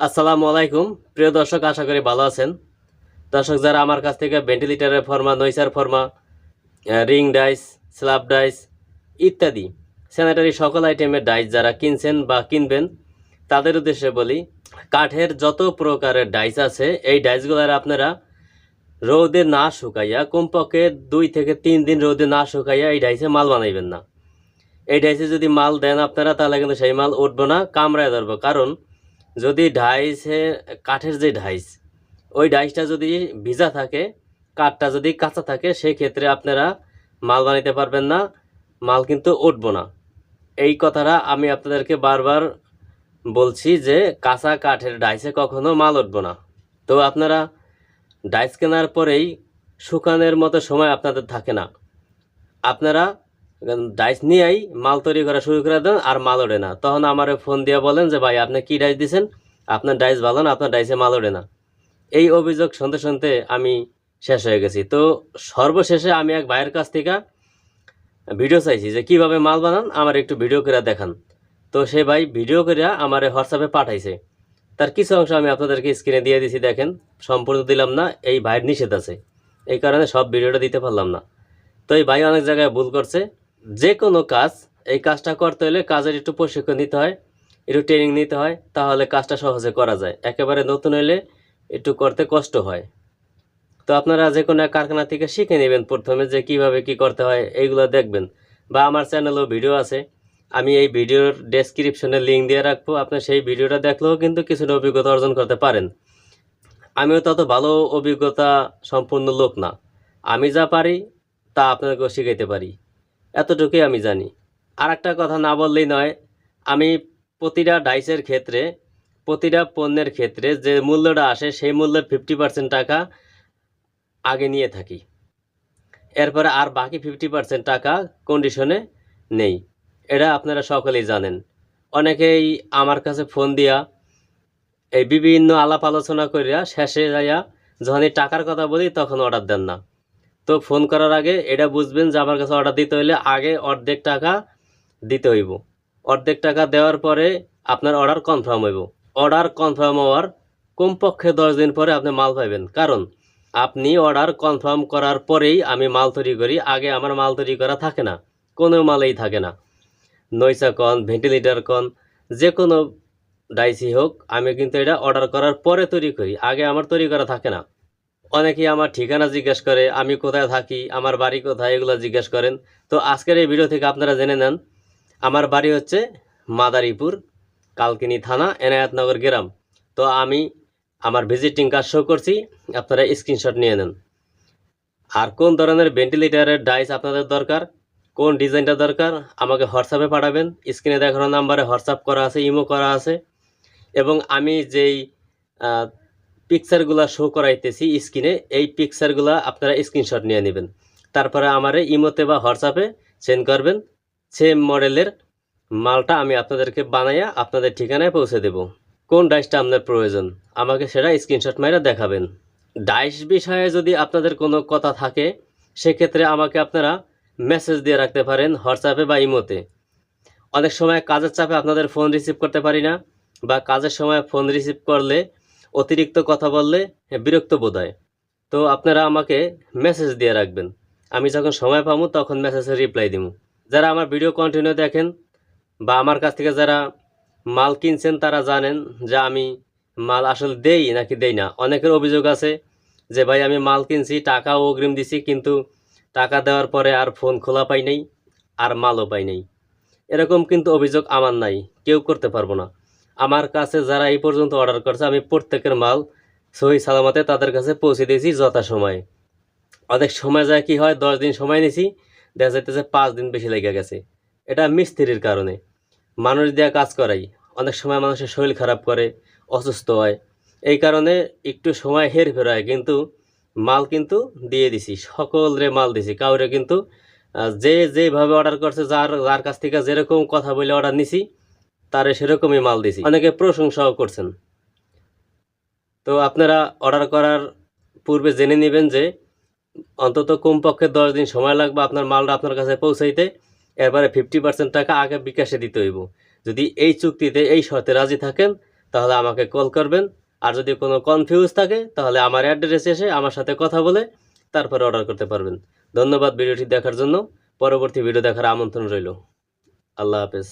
আসসালামু আলাইকুম। প্রিয় দর্শক, আশা করি ভালো আছেন। দর্শক, যারা আমার কাছ থেকে ভেন্টিলেটারের ফর্মা নৈসার ফর্মা রিং ডাইস স্ল্যাব ডাইস ইত্যাদি স্যানিটারি সকল আইটেমের ডাইস যারা কিনছেন বা কিনবেন, তাদের উদ্দেশ্যে বলি, কাঠের যত প্রকারের ডাইস আছে, এই ডাইসগুলোর আপনারা রোদে না শুকাইয়া, কমপক্ষে দুই থেকে তিন দিন রোদে না শুকাইয়া এই ডাইসে মাল বানাইবেন না। এই ডাইসে যদি মাল দেন আপনারা, তাহলে কিন্তু সেই মাল উঠবো না, কামড়ায় ধরবো। কারণ যদি ডাইসে কাঠের যে ডাইস ওই ডাইসটা যদি ভিজা থাকে, কাঠটা যদি কাঁচা থাকে সেই ক্ষেত্রে আপনারা মাল বানাইতে পারবেন না, মাল কিন্তু উঠব না। এই কথাটা আমি আপনাদেরকে বারবার বলছি যে কাঁচা কাঠের ডাইসে কখনো মাল উঠবো না। তো আপনারা ডাইস কেনার পরেই শুকানোর মতো সময় আপনাদের থাকে না। আপনারা ডাইস নিয়েই মাল তৈরি করা শুরু করে দেন আর মাল ওঠে না। তখন আমার ফোন দিয়ে বলেন যে, ভাই, আপনি কি ডাইস দিছেন? আপনার ডাইস ভালো না, আপনার ডাইসে মাল ওঠে না। এই অভিযোগ শুনতে শুনতে আমি শেষ হয়ে গেছি। তো সর্বশেষে আমি এক ভাইয়ের কাছ থেকে ভিডিও চাইছি যে, কীভাবে মাল বানান? আমার একটু ভিডিও করে দেখান। তো সে ভাই ভিডিও করে আমার হোয়াটসঅ্যাপে পাঠাইছে। তার কিছু অংশ আমি আপনাদেরকে স্ক্রিনে দিয়ে দিছি, দেখেন। সম্পূর্ণ দিলাম না, এই ভাইয়ের নিষেধ আছে। এই কারণে সব ভিডিওটা দিতে পারলাম না। তো এই ভাই অনেক জায়গায় ভুল করছে। যে কোনো কাজ, এই কাজটা করতে হলে কাজের একটু প্রশিক্ষণ নিতে হয়, একটু ট্রেনিং নিতে হয়, তাহলে কাজটা সহজে করা যায়। একেবারে নতুন হলে একটু করতে কষ্ট হয়। তো আপনারা যে কোনো কারখানা থেকে শিখে নেবেন প্রথমে যে কীভাবে কি করতে হয়, এইগুলো দেখবেন। বা আমার চ্যানেলেও ভিডিও আছে, আমি এই ভিডিওর ডেসক্রিপশনে লিঙ্ক দিয়ে রাখব, আপনি সেই ভিডিওটা দেখলেও কিন্তু কিছুটা অভিজ্ঞতা অর্জন করতে পারেন। আমিও তত ভালো অভিজ্ঞতা সম্পূর্ণ লোক না। আমি যা পারি, তা আপনাদেরকেও শিখাইতে পারি। এতটুকুই আমি জানি। আর একটা কথা না বললেই নয়, আমি প্রতিটা ডাইসের ক্ষেত্রে, প্রতিটা পণ্যের ক্ষেত্রে যে মূল্যটা আসে, সেই মূল্যের ফিফটি পার্সেন্ট টাকা আগে নিয়ে থাকি। এরপরে আর বাকি ফিফটি পার্সেন্ট টাকা কন্ডিশনে নেই। এটা আপনারা সকলেই জানেন। অনেকেই আমার কাছে ফোন দিয়া এই বিভিন্ন আলাপ আলোচনা করিয়া শেষে যাইয়া যখন টাকার কথা বলি তখন অর্ডার দেন না। তো ফোন করার আগে এটা বুঝবেন যে আমার কাছে অর্ডার দিতে হইলে আগে অর্ধেক টাকা দিতে হইব। অর্ধেক টাকা দেওয়ার পরে আপনার অর্ডার কনফার্ম হইব। অর্ডার কনফার্ম হওয়ার কমপক্ষে দশ দিন পরে আপনি মাল পাইবেন। কারণ আপনি অর্ডার কনফার্ম করার পরেই আমি মাল তৈরি করি, আগে আমার মাল তৈরি করা থাকে না। কোনো মালেই থাকে না। নইসা কন ভেন্টিলেটার কন, যে কোনো ডাইসি হোক, আমি কিন্তু এটা অর্ডার করার পরে তৈরি করি। আগে আমার তৈরি করা থাকে না। অনেকেই আমার ঠিকানা জিজ্ঞেস করে, আমি কোথায় থাকি, আমার বাড়ি কোথায়, এগুলো জিজ্ঞেস করেন। তো আজকের এই ভিডিও থেকে আপনারা জেনে নেন, আমার বাড়ি হচ্ছে মাদারীপুর, কালকিনি থানা এনায়াতনগর গ্রাম। তো আমি আমার ভিজিটিং কার্ড শো করছি, আপনারা স্ক্রিনশট নিয়ে নেন। আর কোন ধরনের ভেন্টিলেটারের ডাইস আপনাদের দরকার, কোন ডিজাইনটা দরকার, আমাকে হোয়াটসঅ্যাপে পাঠাবেন। স্ক্রিনে দেখানো নাম্বারে হোয়াটসঅ্যাপ করা আছে ইমো করা আছে। এবং আমি যেই পিকচারগুলো শো করাইতেছি স্ক্রিনে, এই পিকচারগুলো আপনারা স্ক্রিনশট নিয়ে নেবেন। তারপরে আমারে ইমোতে বা হোয়াটসঅ্যাপে সেন্ড করবেন। সেম মডেলের মালটা আমি আপনাদেরকে বানাইয়া আপনাদের ঠিকানায় পৌঁছে দেব। কোন ডাইসটা আপনার প্রয়োজন, আমাকে সেটা স্ক্রিনশট মাইরা দেখাবেন। ডাইস বিষয়ে যদি আপনাদের কোনো কথা থাকে, সেক্ষেত্রে আমাকে আপনারা মেসেজ দিয়ে রাখতে পারেন হোয়াটসঅ্যাপে বা ইমোতে অনেক সময় কাজের চাপে আপনাদের ফোন রিসিভ করতে পারি না, বা কাজের সময় ফোন রিসিভ করলে অতিরিক্ত কথা বললে বিরক্ত বোধ হয় তো আপনারা আমাকে মেসেজ দিয়ে রাখবেন। আমি যখন সময় পাবো, তখন মেসেজের রিপ্লাই দিব। যারা আমার ভিডিও কন্টিনিউ দেখেন, বা আমার কাছ থেকে যারা মাল কিনছেন, তারা জানেন যে আমি মাল আসলে দেই নাকি দেই না। অনেকের অভিযোগ আছে যে, ভাই, আমি মাল কিনছি টাকাও অগ্রিম দিছি, কিন্তু টাকা দেওয়ার পরে আর ফোন খোলা পাই নাই, আর মালও পাই নাই। এরকম কিন্তু অভিযোগ আমার নাই। কেউ করতে পারব না। আমার কাছে যারা এই পর্যন্ত অর্ডার করছে, আমি প্রত্যেকের মাল সহি সালামতে তাদের কাছে পৌঁছে দিয়েছি যথাসময়ে অনেক সময় যায় কি হয়, দশ দিন সময় নিছি, দেখা যাইতেছে পাঁচ দিন বেশি লেগে গেছে। এটা মিস্ত্রির কারণে। মানুষ দেওয়া কাজ করাই। অনেক সময় মানুষের শরীর খারাপ করে, অসুস্থ হয়। এই কারণে একটু সময় হেরফের হয়, কিন্তু মাল কিন্তু দিয়ে দিছি, সকলরে মাল দিছি। কাউরে কিন্তু যে যেভাবে অর্ডার করছে, যার যার কাছ থেকে যেরকম কথা বলে অর্ডার নিছি তারে সেরকমই মাল দিছি। অনেকে প্রশংসাও করছেন। তো আপনারা অর্ডার করার পূর্বে জেনে নেবেন যে অন্তত কমপক্ষে দশ দিন সময় লাগবে আপনার মালটা আপনার কাছে পৌঁছাইতে। এরপরে ফিফটি পার্সেন্ট টাকা আগে বিকাশে দিতে হইব। যদি এই চুক্তিতে এই শর্তে রাজি থাকেন, তাহলে আমাকে কল করবেন। আর যদি কোনো কনফিউজ থাকে, তাহলে আমার অ্যাড্রেসে এসে আমার সাথে কথা বলে তারপরে অর্ডার করতে পারবেন। ধন্যবাদ ভিডিওটি দেখার জন্য। পরবর্তী ভিডিও দেখার আমন্ত্রণ রইল। আল্লাহ হাফেজ।